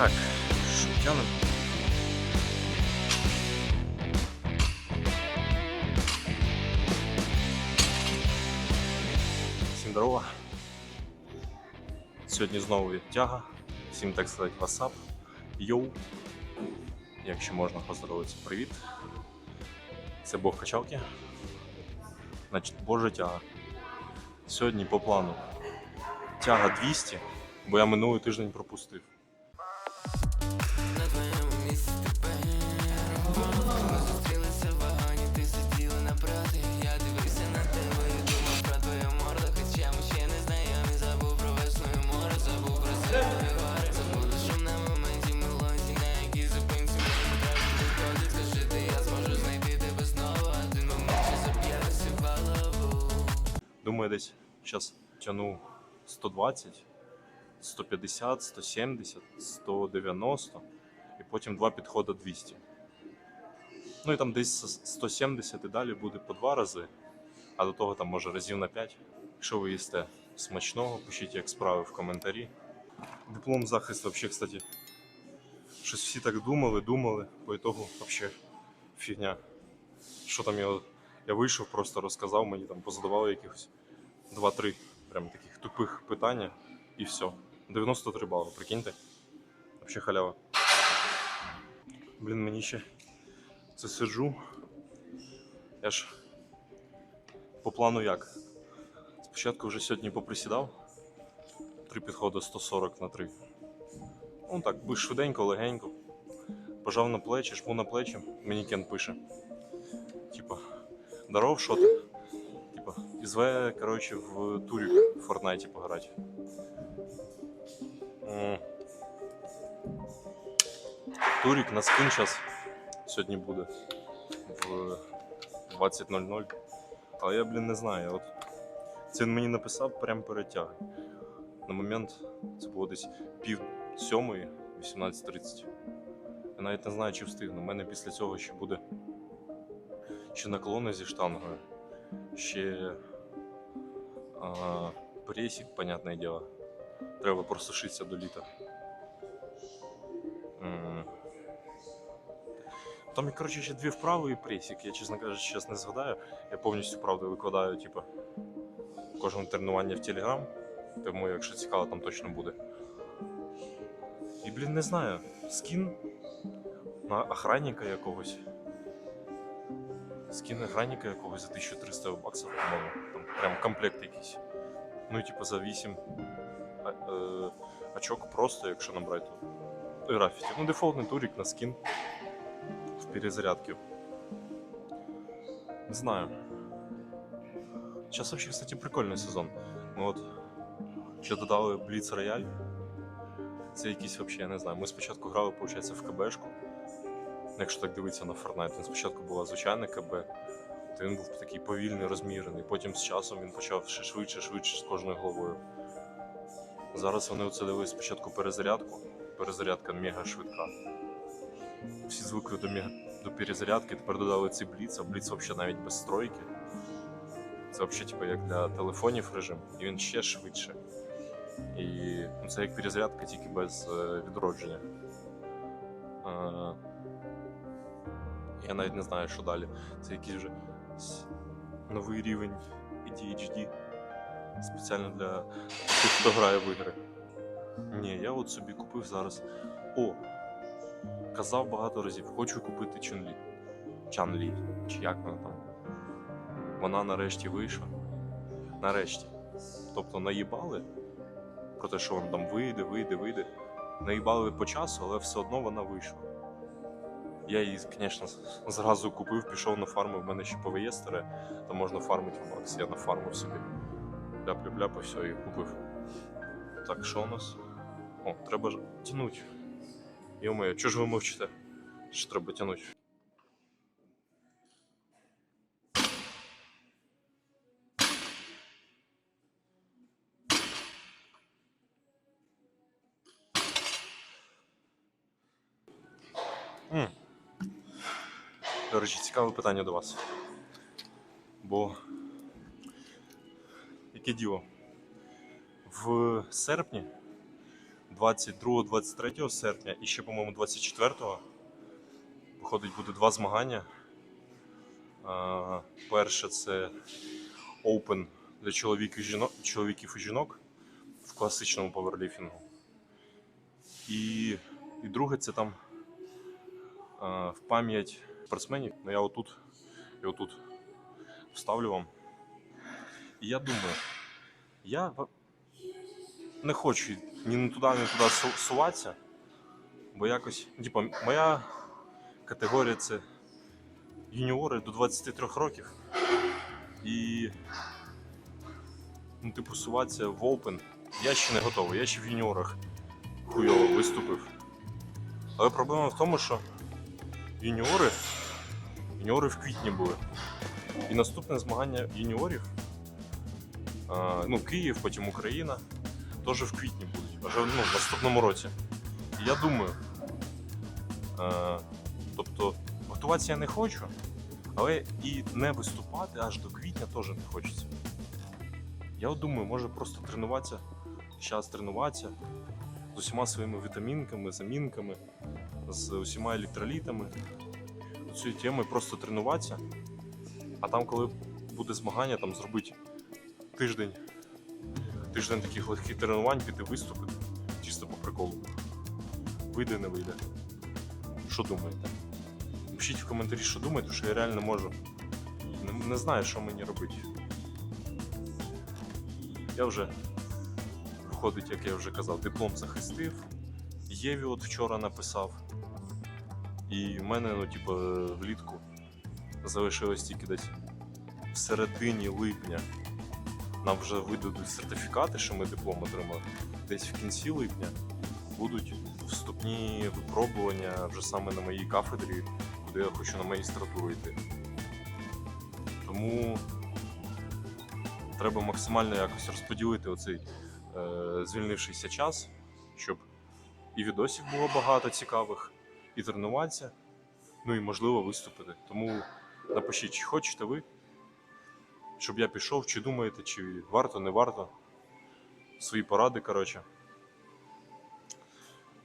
Так, тянем? Всім здорова. Сьогодні знову є тяга. Всім так сказати WhatsApp. Йоу. Якщо можна поздоровитися, привіт. Це Бог качалки. Значить, Божа тяга. Сьогодні по плану тяга 200, бо я минулий тиждень пропустив. Думаю, десь зараз тяну 120, 150, 170, 190 і потім два підходи 200. Ну і там десь 170 і далі буде по два рази, а до того там може разів на 5. Якщо ви їсте смачного, пишіть як справи в коментарі. Диплом захист взагалі, кстати, щось всі так думали, думали, по ітогу взагалі фігня. Що там я, я вийшов, просто розказав, мені там позадавали якихось 2-3 прям таких тупих питання і все. 93 бали, прикиньте. Вообще халява. Блін, мені ще це сиджу. Я ж по плану як? Спочатку вже сьогодні поприсідав. Три підходи 140 на 3. Ну так, би швиденько, легенько. Пожав на плечі, жму на плечі. Мені Кен пише. Типа, здоров, що ти? Типа, ізв, короче, в турік в Фортнайті пограти. Турік на скин зараз сьогодні буде в 20.00. Але я, блін, не знаю. От він мені написав прямо перед тягою. На момент це було десь пів сьомої, 18.30. Я навіть не знаю, чи встигну. У мене після цього ще буде ще наклони зі штангою, ще а, пресік, понятне діло. Треба просушитися до літа. Там, коротше, ще дві вправи і пресік. Я, чесно кажучи, зараз не згадаю. Я повністю правда викладаю, типу, кожне тренування в Телеграм. Тому, якщо цікаво, там точно буде. І, блін, не знаю, скін на охранника якогось. Скін охранника якогось за 1300 баксів, по-моєму. Прям комплект якийсь. Ну, типу за 8 а- е, очок просто, якщо набрати то графіті. Ну, дефолтний турік на скін в перезарядці. Не знаю. Сейчас вообще, кстати, прикольний сезон. Ми от ще додали Blitz Royale. Це якийсь вообще, я не знаю. Ми спочатку грали, виходить, в КБшку. Якщо так дивитися на Fortnite, спочатку була звичайна КБ, то він був такий повільний, розмірений. Потім з часом він почав ще швидше, швидше з кожною головою. Зараз вони оце дали спочатку перезарядку. Перезарядка мега швидка. Всі звикли до, мега... до перезарядки, тепер додали цей бліц, а бліц взагалі навіть без стройки. Це взагалі типу, як для телефонів режим, і він ще швидше. І ну, це як перезарядка, тільки без е, відродження. Е, я навіть не знаю, що далі. Це якийсь вже новий рівень ADHD. Спеціально для тих, хто грає в ігри. Ні, я от собі купив зараз. О! Казав багато разів, хочу купити Чунлі. Чанлі, чи як вона там. Вона нарешті вийшла. Нарешті. Тобто наїбали про те, що вона там вийде, вийде, вийде. Наїбали по часу, але все одно вона вийшла. Я її, звісно, зразу купив, пішов на фарму, в мене ще ПВЄ старе, там можна фармити в Макс, я нафармив собі. Ляп-ляп-ляп і все, і купив. Так, що у нас? О, треба тянуть. Йо-моє, чого ж ви мовчите? Що треба тянуть? До речі, цікаве питання до вас. Бо яке діло? В серпні 22-23 серпня і ще, по-моєму, 24-го виходить буде два змагання. Перше це Open для чоловіків і жінок, в класичному паверліфінгу. І, і друге це там в пам'ять спортсменів. Ну, я отут, я отут вставлю вам. І я думаю, я не хочу ні туди, ні туди суватися, бо якось, типа, моя категорія це юніори до 23 років. І, ну, типу, суватися в Open. Я ще не готовий, я ще в юніорах хуйово виступив. Але проблема в тому, що юніори, юніори в квітні були. І наступне змагання юніорів, а, ну, Київ, потім Україна, теж в квітні будуть, вже ну, в наступному році. І я думаю, а, тобто готуватися я не хочу, але і не виступати аж до квітня теж не хочеться. Я думаю, може просто тренуватися, зараз тренуватися з усіма своїми вітамінками, замінками, з усіма електролітами, цією темою просто тренуватися. А там, коли буде змагання, там зробити тиждень, тиждень таких легких тренувань, піти виступити, чисто по приколу. Вийде, не вийде. Що думаєте? Пишіть в коментарі, що думаєте, що я реально можу. Не, не знаю, що мені робити. Я вже, виходить, як я вже казав, диплом захистив. Єві от вчора написав. І в мене, ну, типу, влітку залишилось тільки десь в середині липня. Нам вже видадуть сертифікати, що ми диплом отримали. Десь в кінці липня будуть вступні випробування вже саме на моїй кафедрі, куди я хочу на магістратуру йти. Тому треба максимально якось розподілити оцей е, звільнившийся час, щоб і відосів було багато цікавих, і тренуватися, ну і можливо виступити. Тому напишіть, чи хочете ви, щоб я пішов, чи думаєте, чи варто, не варто. Свої поради, коротше.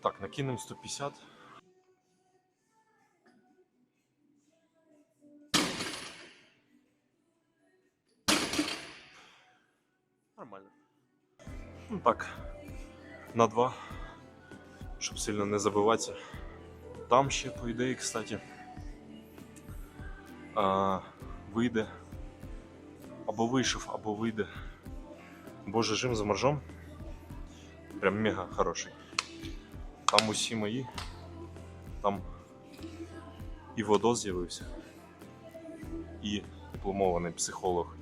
Так, накинемо 150. Нормально. Ну так, на два, щоб сильно не забиватися. Там ще, по ідеї, кстати, а, вийде. Або вийшов, або вийде. Боже жим за моржом. Прям мега хороший. Там усі мої. Там і водо з'явився, і дипломований психолог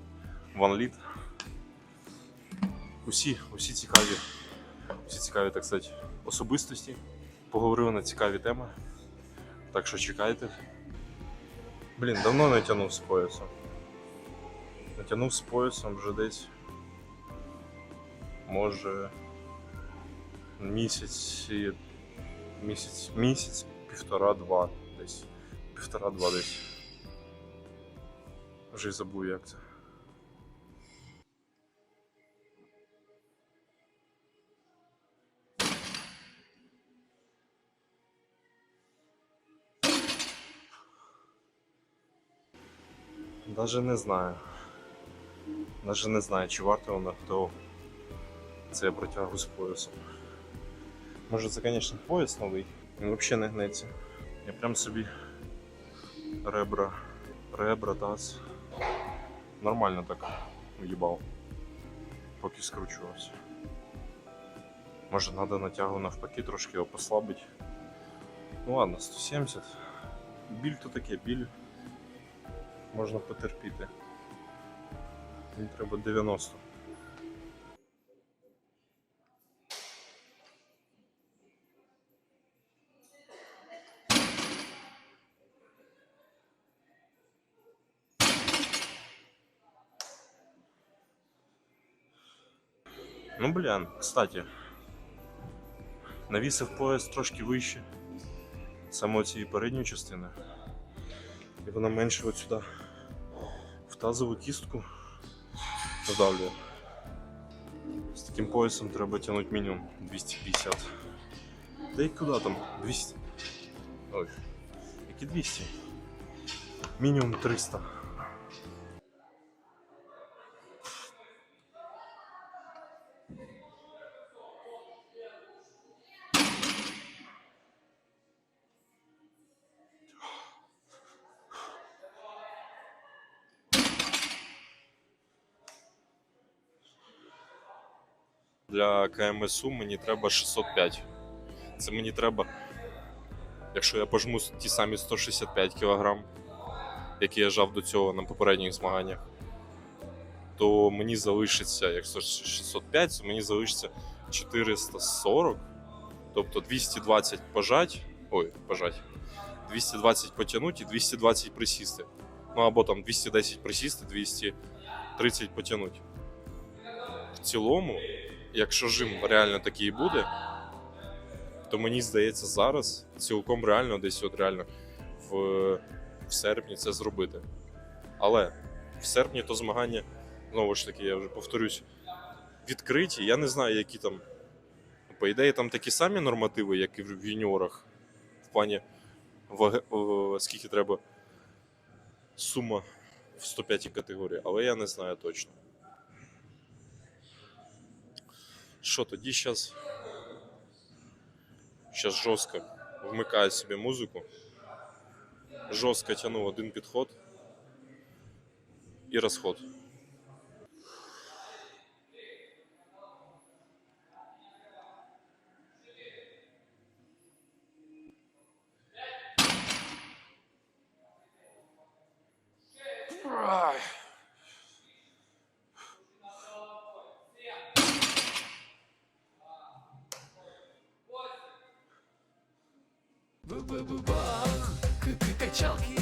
Ван Літ. Усі, усі цікаві, усі цікаві, так сказати, особистості. Поговорили на цікаві теми. Так що чекайте. Блін, давно не тягнув з поясом. Натягнув з поясом вже десь. Може. Місяць. Місяць, місяць, півтора-два десь. Півтора-два десь. Вже й забув як це. Даже не знаю. Даже не знаю, чи варто воно хто це протягу з поясом. Може це, звісно, пояс новий. Він взагалі не гнеться. Я прям собі ребра, ребра, таз. Нормально так уїбав. Поки скручувався. Може треба натягу навпаки трошки його послабити. Ну ладно, 170. Біль то таке, біль можна потерпіти. Мені треба 90. Ну, блін, кстати, навісив пояс трошки вище саме цієї передньої частини. І вона менше от сюди тазову кістку вдавлює. З таким поясом треба тягнути мінімум 250. Да и куда там? 200. Ой. Які 200? Мінімум 300. Для КМСУ мені треба 605. Це мені треба, якщо я пожму ті самі 165 кг, які я жав до цього на попередніх змаганнях, то мені залишиться, якщо 605, то мені залишиться 440, тобто 220 пожать, ой, пожать, 220 потягнуть і 220 присісти. Ну або там 210 присісти, 230 потягнуть. В цілому, якщо жим реально такий буде, то мені здається зараз цілком реально десь от реально в, в серпні це зробити. Але в серпні то змагання, знову ж таки, я вже повторюсь, відкриті. Я не знаю, які там. По ідеї, там такі самі нормативи, як і в юніорах. В плані ваги, скільки треба сума в 105 категорії, але я не знаю точно. Що тоді зараз? Сейчас жорстко вмикаю собі музику. Жорстко тяну один підход і розход. Ай. Chucky.